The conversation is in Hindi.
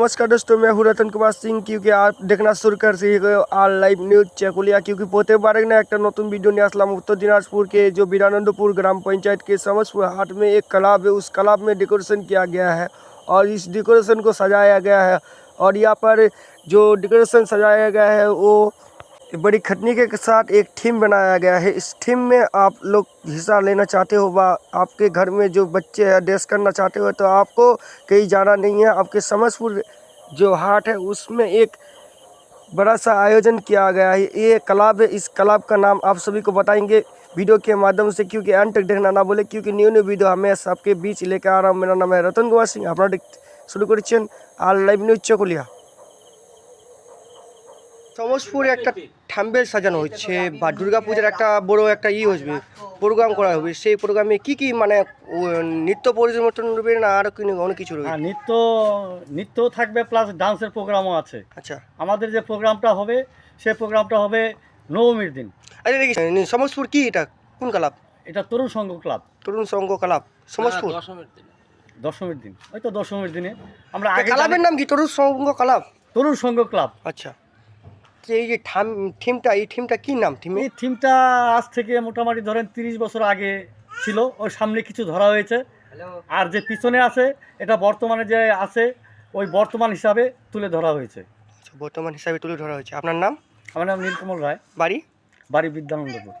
नमस्कार दोस्तों, मैं हूँ रतन कुमार सिंह, क्योंकि आप देखना शुरू कर C R live news Chakulia क्योंकि पोते बारे ने एक नतून वीडियो नहीं आसलम उत्तर दिनाजपुर के जो बीरानंदपुर ग्राम पंचायत के समस्तपुर हाट में एक कलाब है, उस कलाब में डेकोरेशन किया गया है और इस डेकोरेशन को सजाया गया है और यहाँ पर जो डेकोरेशन सजाया गया है, वो बड़ी खटनी के साथ एक थीम बनाया गया है इस थीम में आप लोग हिस्सा लेना चाहते हो वा आपके घर में जो बच्चे हैं ड्रेस करना चाहते हो तो आपको कहीं जाना नहीं है आपके समसपुर जो हाट है उसमें एक बड़ा सा आयोजन किया गया है ये क्लब है इस क्लब का नाम आप सभी को बताएंगे वीडियो के माध्यम से क्योंकि एंड तक देखना ना बोले क्योंकि न्यू न्यू वीडियो हमें सबके बीच लेकर आ रहा हूँ मेरा नाम है रतन कुमार सिंह अपना শুরু করেছেন আর লাইভ নিউজ চকুলিয়া সমসপুরে একটা থাম্বেল সাজানো হচ্ছে বা দুর্গাপূজার একটা বড় একটা ই হচ্ছে প্রোগ্রাম করা হবে সেই প্রোগ্রামে কি কি মানে নৃত্য পরিবর্তন রূপে না আর কি অনেক কিছু রয়েছে? হ্যাঁ নৃত্য নৃত্য থাকবে প্লাস ডান্সের প্রোগ্রামও আছে। আচ্ছা। আমাদের যে প্রোগ্রামটা হবে সেই প্রোগ্রামটা হবে নবমীর দিন। আরে দেখি সমসপুর কি এটা? কোন ক্লাব? এটা তরুণ সংঘ ক্লাব। তরুণ সংঘ ক্লাব সমসপুর দশমীর দিন। ওই তো দশমীর দিনে। আমরা ক্লাবের নাম কি? তরুণ সংঘ ক্লাব? তরুণ সংঘ ক্লাব। আচ্ছা। তো এই যে থাম থিমটা এই থিমটা কি নাম থিম? এই থিমটা আজ থেকে মোটামুটি ধরেন তিরিশ বছর আগে ছিল ওই সামনে কিছু ধরা হয়েছে। আর যে পিছনে আছে এটা বর্তমানে যে আছে ওই বর্তমান হিসাবে তুলে ধরা হয়েছে। আচ্ছা, বর্তমান হিসাবে তুলে ধরা হয়েছে। আপনার নাম? আমার নাম নীলকমল রায়। বাড়ি? বাড়ি বিদ্যানন্দপুর।